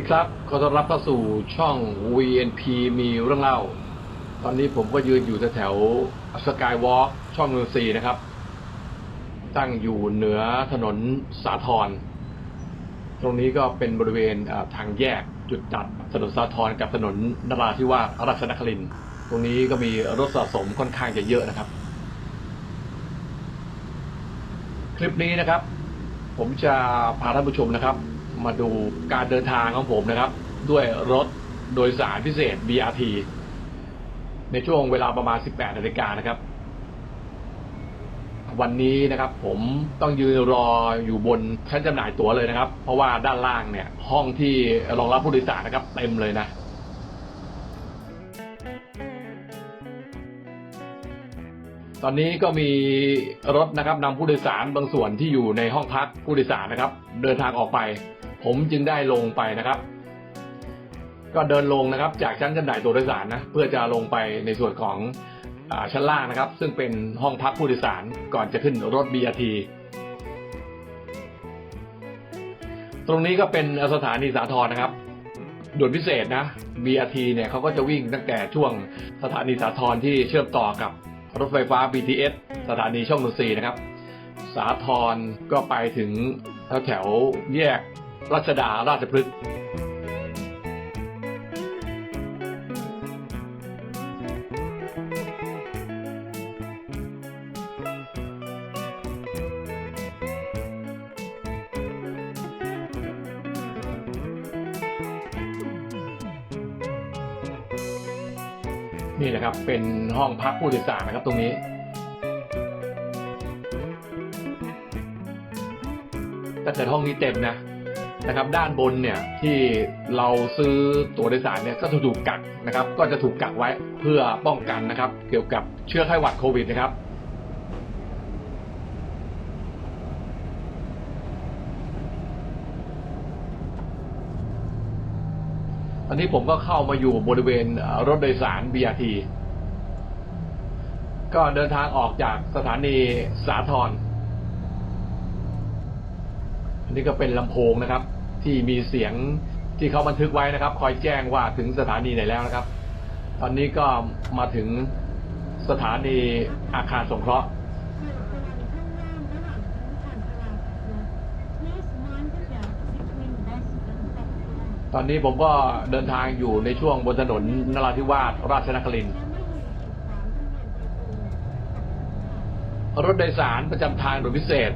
สวัสดีครับ ขอต้อนรับเข้าสู่ช่อง VNP มีเรื่องเล่า ตอนนี้ผมก็ยืนอยู่แถวสกายวอล์กช่องนนทรีย์นะครับ ตั้งอยู่เหนือถนนสาทร ตรงนี้ก็เป็นบริเวณทางแยกจุดตัดถนนสาทรกับถนนนราธิวาสราชนครินทร์ตรงนี้ก็มีรถสะสมค่อนข้างจะเยอะนะครับ คลิปนี้นะครับ ผมจะพาท่านผู้ชมนะครับ มาดูการเดินทางของผมนะครับ ด้วยรถโดยสารพิเศษ BRT ในช่วงเวลาประมาณ 18นาฬิกานะครับ วันนี้นะครับผมต้องยืนรออยู่บนชั้นจำหน่ายตั๋วเลยนะครับ เพราะว่าด้านล่างเนี่ย ห้องที่รองรับผู้โดยสารนะครับ เต็มเลยนะตอนนี้ก็มีรถนะครับนำผู้โดยสารบางส่วนที่อยู่ในห้องพักผู้โดยสารนะครับ เดินทางออกไป ผมจึงได้ลงไปนะครับ ก็เดินลงนะครับจากชั้นจำหน่ายตัวโดยสารนะเพื่อจะลงไปในส่วนของอชั้นล่างนะครับ ซึ่งเป็นห้องพักผู้โดยสารก่อนจะขึ้นรถ BRT ตรงนี้ก็เป็นสถานีสาทรนะครับด่วนพิเศษนะ BRT เนี่ยเขาก็จะวิ่งตั้งแต่ช่วงสถานีสาทรที่เชื่อมต่อกับรถไฟฟ้า BTS สถานีช่องนนทรีนะครับ สาทรก็ไปถึงแถวแถวแยก รัชดาราชพฤกษ์นี่นะครับ เป็นห้องพักผู้โดยสารนะครับตรงนี้ถ้าเกิดห้องนี้เต็มนะ นะครับด้านบนเนี่ยที่เราซื้อตั๋วโดยสารเนี่ยก็จะถูกกักนะครับ ก็จะถูกกักไว้เพื่อป้องกันนะครับ เกี่ยวกับเชื้อไข้หวัดโควิดนะครับตอนนี้ผมก็เข้ามาอยู่บริเวณรถโดยสาร BRT ก็เดินทางออกจากสถานีสาทร อันนี้ก็เป็นลำโพงนะครับ ที่มีเสียงที่เขาบันทึกไว้นะครับ คอยแจ้งว่าถึงสถานีไหนแล้วนะครับ ตอนนี้ก็มาถึงสถานีอาคารสงเคราะห์ตอนนี้ผมก็เดินทางอยู่ในช่วงบนถนนนราธิวาสราชนครินทร์รถโดยสารประจำทางโดยพิเศษ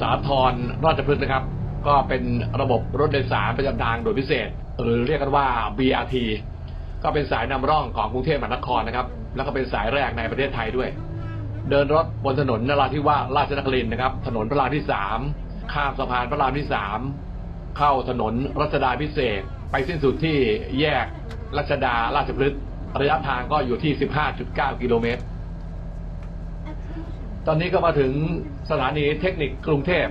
สาทรราชพฤกษ์นะครับ ก็เป็นระบบรถโดยสารประจำทางโดยพิเศษ หรือเรียกกันว่า BRT ก็เป็นสายนำร่องของกรุงเทพมหานครนะครับ แล้วก็เป็นสายแรกในประเทศไทยด้วย เดินรถบนถนนนราธิวาสราชนครินนะครับ ถนนพระรามที่สามข้ามสะพานพระรามที่สามเข้าถนนรัชดาพิเศษ ไปสิ้นสุดที่แยกรัชดาราชพฤกษ์ระยะทางก็อยู่ที่ 15.9 กิโลเมตร ตอนนี้ก็มาถึงสถานีเทคนิคกรุงเทพ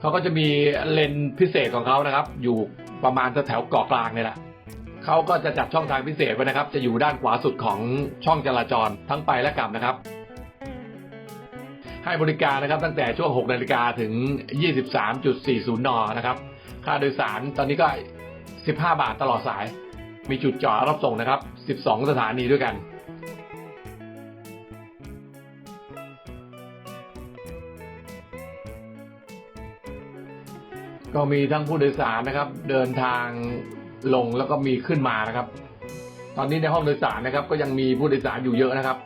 เขาก็จะมีเลนพิเศษของเขานะครับ อยู่ ประมาณแถวเกาะกลางเนี่ยแหละเขาก็จะจัดช่องทางพิเศษไว้นะครับ จะอยู่ด้านขวาสุดของช่องจราจรทั้งไปและกลับนะครับ ให้บริการนะครับตั้งแต่ช่วง 6 นาฬิกาถึง 23.40 น นะครับ ค่าโดยสารตอนนี้ก็ 15 บาทตลอดสาย มีจุดจอดรับส่งนะครับ 12 สถานีด้วยกัน ก็มีทั้งผู้โดยสารนะครับ เดินทางลงแล้วก็มีขึ้นมานะครับ ตอนนี้ในห้องโดยสารนะครับ ก็ยังมีผู้โดยสารอยู่เยอะนะครับ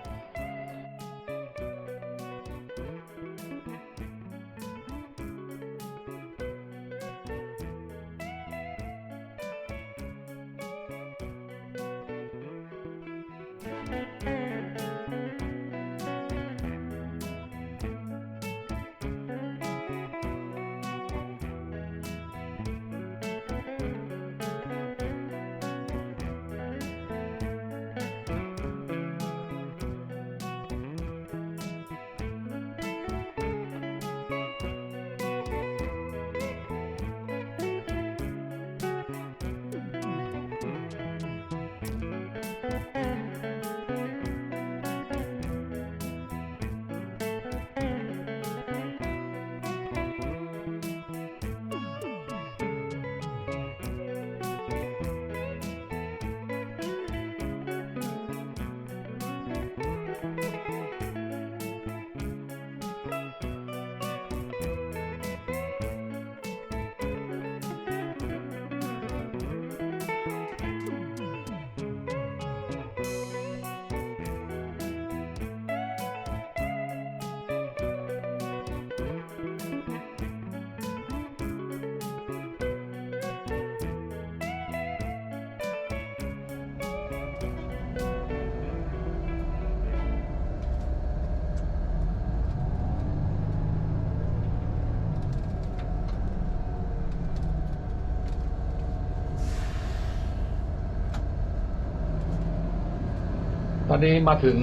ตอนนี้มาถึง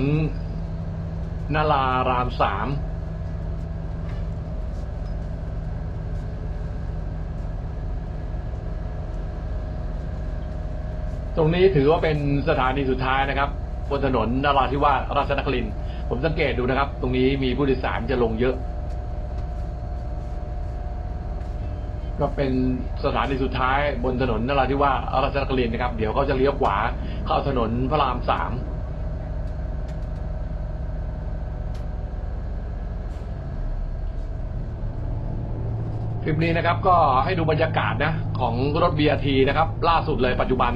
นารารามสามตรงนี้ถือว่าเป็นสถานีสุดท้ายนะครับ บนถนนนราธิวาสราชนครินผมสังเกตดูนะครับ ตรงนี้มีผู้โดยสารจะลงเยอะ ก็เป็นสถานีสุดท้ายบนถนนนราธิวาสราชนครินนะครับ เดี๋ยวเขาจะเลี้ยวขวาเข้าถนนพระรามสาม คลิปนี้นะครับก็ให้ดูบรรยากาศนะ ของรถ BRT นะครับ ล่าสุดเลยปัจจุบัน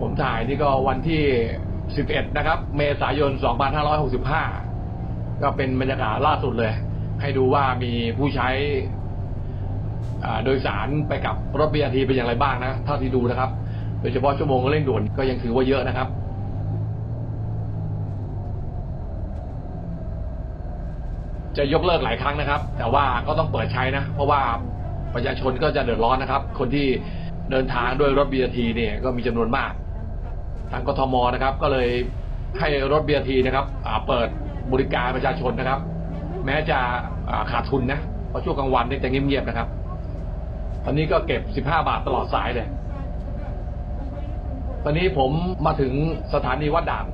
ผมถ่ายนี่ก็วันที่ 11 นะครับ เมษายน 2565 ก็เป็นบรรยากาศล่าสุดเลย ให้ดูว่ามีผู้ใช้อ่าโดยสารไปกับรถ BRT เป็นอย่างไรบ้างนะเท่าที่ดูนะครับ โดยเฉพาะชั่วโมงเร่งด่วนก็ยังถือว่าเยอะนะครับ จะยกเลิกหลายครั้งนะครับ แต่ว่าก็ต้องเปิดใช้นะ เพราะว่าประชาชนก็จะเดือดร้อนนะครับ คนที่เดินทางด้วยรถ BRT เนี่ยก็มีจำนวนมาก ทางกทมนะครับ ก็เลยให้รถ BRT นะครับเปิดบริการประชาชนนะครับ แม้จะขาดทุนนะเพราะช่วงกลางวันเนี่ยจะเงียบๆนะครับ ตอนนี้ก็เก็บ 15 บาทตลอดสายเลยตอนนี้ผมมาถึงสถานีวัดด่าน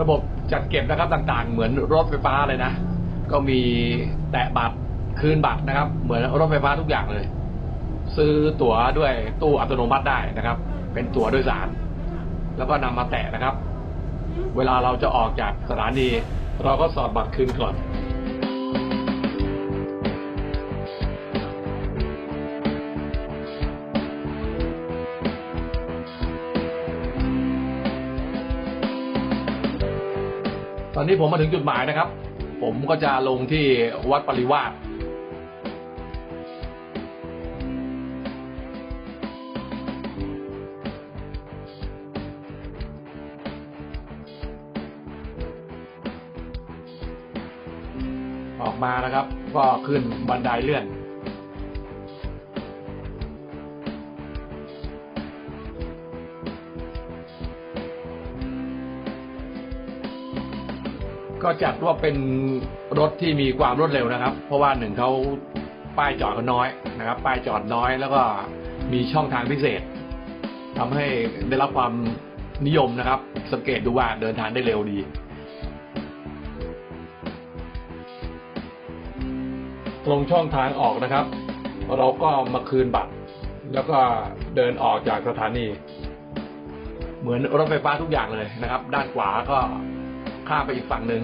ระบบจัดเก็บนะครับต่างๆ เหมือนรถไฟฟ้าเลยนะ ก็มีแตะบัตรคืนบัตรนะครับ เหมือนรถไฟฟ้าทุกอย่างเลย ซื้อตั๋วด้วยตู้อัตโนมัติได้นะครับ เป็นตั๋วโดยสาร แล้วก็นำมาแตะนะครับ เวลาเราจะออกจากสถานี เราก็สอดบัตรคืนก่อน ตอนนี้ผมมาถึงจุดหมายนะครับ ผมก็จะลงที่วัดปริวาสออกมานะครับ ก็ขึ้นบันไดเลื่อน ก็จัดว่าเป็นรถที่มีความรวดเร็วนะครับ เพราะว่าหนึ่งเขาป้ายจอดก็น้อยนะครับ ป้ายจอดน้อยแล้วก็มีช่องทางพิเศษทำให้ได้รับความนิยมนะครับ สังเกตดูว่าเดินทางได้เร็วดีตรงช่องทางออกนะครับ เราก็มาคืนบัตร แล้วก็เดินออกจากสถานี เหมือนรถไฟฟ้าทุกอย่างเลยนะครับ ด้านขวาก็ ข้ามไปอีกฝั่งหนึ่ง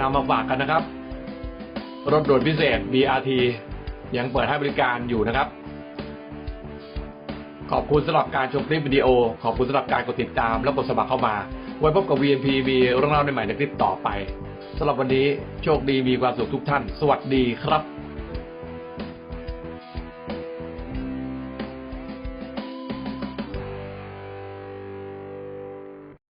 นำมาฝากกันนะครับ รถด่วนพิเศษ BRT ยังเปิดให้บริการอยู่นะครับ ขอบคุณสำหรับการชมคลิปวิดีโอ ขอบคุณสำหรับการกดติดตามและกดสมัครเข้ามา ไว้พบกับ VNP มีเรื่องเล่าในใหม่ในคลิปต่อไปสำหรับวันนี้โชคดีมีความสุขทุกท่าน สวัสดีครับ